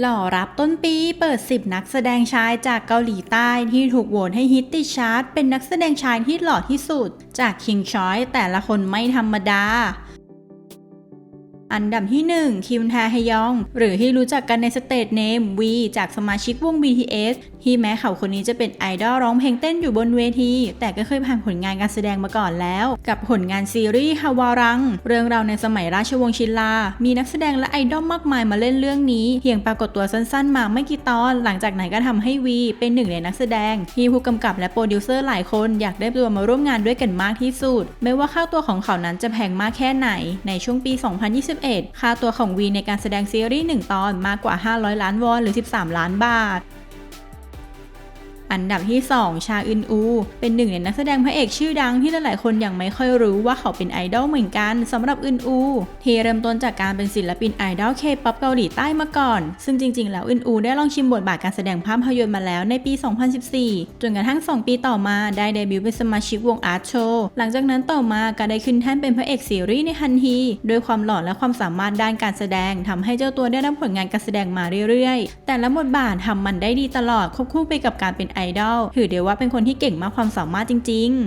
หล่อรับต้นปีเปิด 10 นักแสดงชายจากเกาหลีใต้ที่ถูกโหวตให้ฮิตติชาร์ตเป็นนักแสดงชายที่หล่อที่สุด จาก King Choice แต่ละคนไม่ธรรมดา อันดับที่ 1 คิมแทฮยอง หรือที่รู้จักกันในสเตทเนมวีจากสมาชิกวง BTS ที่แม้เขาคนนี้จะเป็นไอดอลร้องเพลงเต้นอยู่บนเวที แต่ก็เคยผ่านผลงานการแสดงมาก่อนแล้ว กับผลงานซีรีส์ฮาวารัง เรื่องราวในสมัยราชวงศ์ชินลา มีนักแสดงและไอดอลมากมายมาเล่นเรื่องนี้ เพียงปรากฏตัวสั้นๆ มาไม่กี่ตอน หลังจากไหนก็ทำให้วีเป็นหนึ่งในนักแสดง ที่ผู้กำกับและโปรดิวเซอร์หลายคนอยากได้ตัวมาร่วมงานด้วยกันมากที่สุด ไม่ว่าค่าตัวของเขานั้นจะแพงมากแค่ไหน ในช่วงปี 2021 2021 ค่าตัวของวีในการแสดงซีรีส์หนึ่งตอนมากกว่า 500 ล้านวอนหรือ 13 ล้านบาท อันดับที่ 2 ชาอึนอู เป็นหนึ่งในนักแสดงพระเอกชื่อดังที่หลายๆคนยังไม่ค่อยรู้ว่าเขาเป็นไอดอลเหมือนกันสำหรับอึนอูที่เริ่มต้นจากการเป็นศิลปินไอดอลเคป๊อปเกาหลีใต้มาก่อน ซึ่งจริง ๆ แล้วอึนอูได้ลองชิมบทบาทการแสดงภาพยนตร์มาแล้วในปี 2014 จนกระทั่ง 2 ปีต่อมาได้เดบิวต์เป็นสมาชิกวงอาร์ตโชหลังจากนั้นต่อมาก็ได้ขึ้นแท่นเป็นพระเอกซีรีส์ในทันทีด้วยความหล่อและความสามารถด้านการแสดงทำให้เจ้าตัวได้รับผลงานการแสดงมาเรื่อยๆ แต่ละบทบาททำมันได้ดีตลอดควบคู่ไปกับการเป็นไอดอลถือได้ว่าเป็นคนที่เก่งมากความสามารถจริง ๆ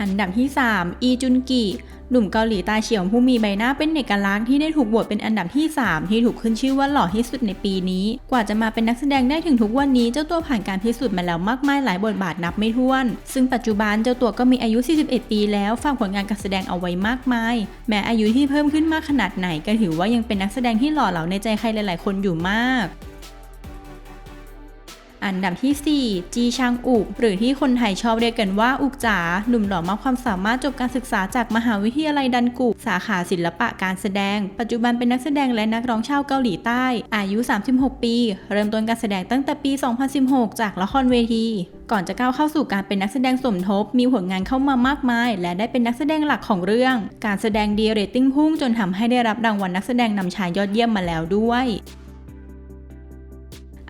อันดับที่ 3 อีจุนกิหนุ่มเกาหลีตาเฉียวผู้มีใบหน้าเป็นเอกลักษณ์ที่ได้ถูกโหวตเป็นอันดับที่ 3 ที่ถูกขึ้นชื่อว่าหล่อที่สุดในปีนี้ กว่าจะมาเป็นนักแสดงได้ถึงทุกวันนี้เจ้าตัวผ่านการพิสูจน์มาแล้วมากมายหลายบทบาทนับไม่ถ้วน ซึ่งปัจจุบันเจ้าตัวก็มีอายุ 41 ปีแล้วฝากผลงานการแสดงเอาไว้มากมาย แม้อายุที่เพิ่มขึ้นมากขนาดไหนก็ถือว่ายังเป็นนักแสดงที่หล่อเหลาในใจใครหลาย ๆ คนอยู่มาก อันดับที่ 4 จีชางอุก หรือที่คนไทยชอบเรียกกันว่าอุกจ๋าหนุ่มหล่อมากความสามารถจบการศึกษาจากมหาวิทยาลัยดันกุ สาขาศิลปะการแสดง ปัจจุบันเป็นนักแสดงและนักร้องชาวเกาหลีใต้ อายุ 36 ปี เริ่มต้นการแสดงตั้งแต่ปี 2016 จากละครเวที ก่อนจะก้าวเข้าสู่การเป็นนักแสดงสมทบ มีผลงานเข้ามามากมาย และได้เป็นนักแสดงหลักของเรื่อง การแสดงดีเรตติ้งพุ่งจนทำให้ได้รับรางวัลนักแสดงนำชายยอดเยี่ยมมาแล้วด้วย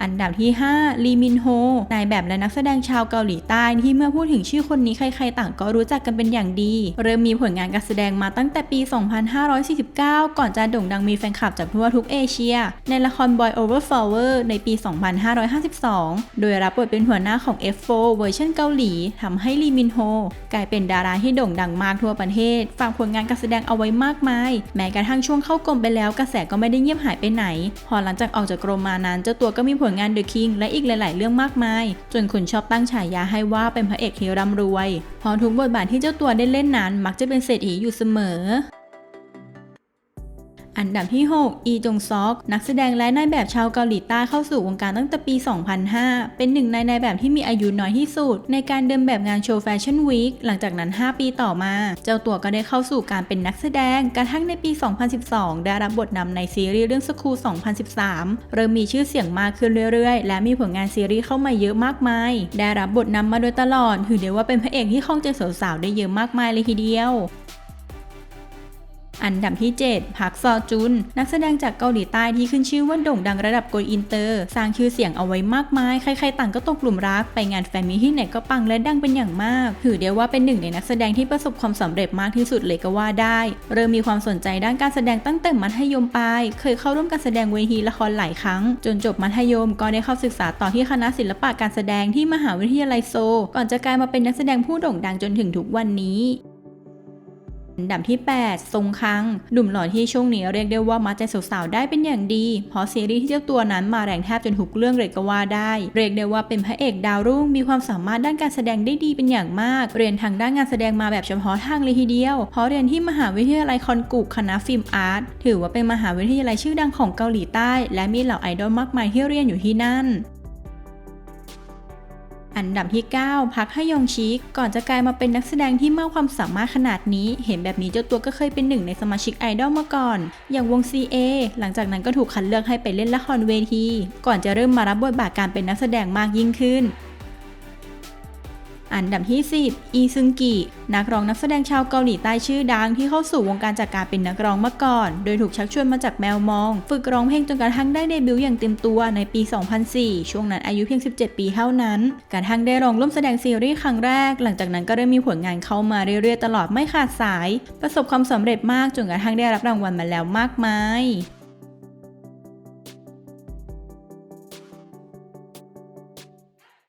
อันดับที่ 5 ลีมินโฮ นายแบบและนักแสดงชาวเกาหลีใต้ที่เมื่อพูดถึงชื่อคนนี้ใครๆต่างก็รู้จักกันเป็นอย่างดี เริ่มมีผลงานการแสดงมาตั้งแต่ปี 2549 ก่อนจะโด่งดังมีแฟนคลับจากทั่วทุกเอเชีย ในละคร Boy Over Flower ในปี 2552 โดยรับบทเป็นหัวหน้าของ F4 เวอร์ชันเกาหลีทำให้ลีมินโฮกลายเป็นดาราที่โด่งดังมากทั่วประเทศ ฝากผลงานการแสดงเอาไว้มากมาย แม้กระทั่งช่วงเข้ากรมไปแล้วกระแสก็ไม่ได้เงียบหายไปไหน พอหลังจากออกจากกรมมานั้นเจ้าตัวก็มีผลงาน The King และอีกหลาย ๆ เรื่องมากมาย จนคนชอบตั้งฉายาให้ว่าเป็นพระเอกที่ร่ำรวย เพราะทุกบทบาทที่เจ้าตัวได้เล่นนั้น มักจะเป็นเศรษฐีอยู่เสมอ อันดับที่ 6 อีจงซอก นักแสดงและนายแบบชาวเกาหลีใต้เข้าสู่วงการตั้งแต่ปี 2005 เป็นหนึ่งในนายแบบที่มีอายุน้อยที่สุด ในการเดินแบบงานโชว์แฟชั่นวีคหลังจากนั้น 5 ปีต่อมา เจ้าตัวก็ได้เข้าสู่การเป็นนักแสดง กระทั่งในปี 2012 ได้รับบทนำในซีรีส์เรื่องสคูล2013 เริ่มมีชื่อเสียงมากขึ้นเรื่อยๆ และมีผลงานซีรีส์เข้ามาเยอะมากมาย ได้รับบทนำมาโดยตลอดถือได้ว่าเป็นพระเอกที่คล้องใจสาวๆได้เยอะมากมายเลยทีเดียว อันดับที่ 7 พักซอจุน นักแสดงจากเกาหลีใต้ที่ขึ้นชื่อว่าโด่งดังระดับโกลอินเตอร์ สร้างชื่อเสียงเอาไว้มากมาย ใครๆต่างก็ตกหลุมรัก ไปงานแฟนมีที่ไหนก็ปังและดังเป็นอย่างมาก ถือได้ว่าเป็นหนึ่งในนักแสดงที่ประสบความสำเร็จมากที่สุดเลยก็ว่าได้ เริ่มมีความสนใจด้านการแสดงตั้งแต่มัธยมปลาย เคยเข้าร่วมการแสดงเวทีละครหลายครั้ง จนจบมัธยมก็ได้เข้าศึกษาต่อที่คณะศิลปะการแสดงที่มหาวิทยาลัยโซ ก่อนจะกลายมาเป็นนักแสดงผู้โด่งดังจนถึงทุกวันนี้ อันดับที่ 8 ทรงคัง หนุ่มหล่อที่ช่วงนี้เรียกได้ว่ามัดใจสาวๆได้เป็นอย่างดี เพราะซีรีส์ที่เจ้าตัวนั้นมาแรงแทบจนทุกเรื่องเลยก็ว่าได้ เรียกได้ว่าเป็นพระเอกดาวรุ่ง มีความสามารถด้านการแสดงได้ดีเป็นอย่างมาก เรียนทางด้านงานแสดงมาแบบเฉพาะทางเลยทีเดียว เพราะเรียนที่มหาวิทยาลัยคอนกุกคณะฟิล์มอาร์ต ถือว่าเป็นมหาวิทยาลัยชื่อดังของเกาหลีใต้ และมีเหล่าไอดอลมากมายที่เรียนอยู่ที่นั่น อันดับที่ 9 พักฮยองชิก ก่อนจะกลายมาเป็นนักแสดงที่มากความสามารถขนาดนี้ เห็นแบบนี้เจ้าตัวก็เคยเป็นหนึ่งในสมาชิกไอดอลมาก่อน อย่างวง CA หลังจากนั้นก็ถูกคัดเลือกให้ไปเล่นละครเวที ก่อนจะเริ่มมารับบทบาทการเป็นนักแสดงมากยิ่งขึ้น อันดับที่ 10 อีซึงกิ นักร้องนักแสดงชาวเกาหลีใต้ชื่อดังที่เข้าสู่วงการจากการเป็นนักร้องมาก่อน โดยถูกชักชวนมาจากแมวมอง ฝึกร้องเพลงจนกระทั่งได้เดบิวต์อย่างเต็มตัวในปี 2004 ช่วงนั้นอายุเพียง 17 ปีเท่านั้น กระทั่งได้ลองร่วมแสดงซีรีส์ครั้งแรก หลังจากนั้นก็เริ่มมีผลงานเข้ามาเรื่อยๆ ตลอดไม่ขาดสาย ประสบความสำเร็จมากจนกระทั่งได้รับรางวัลมาแล้วมากมาย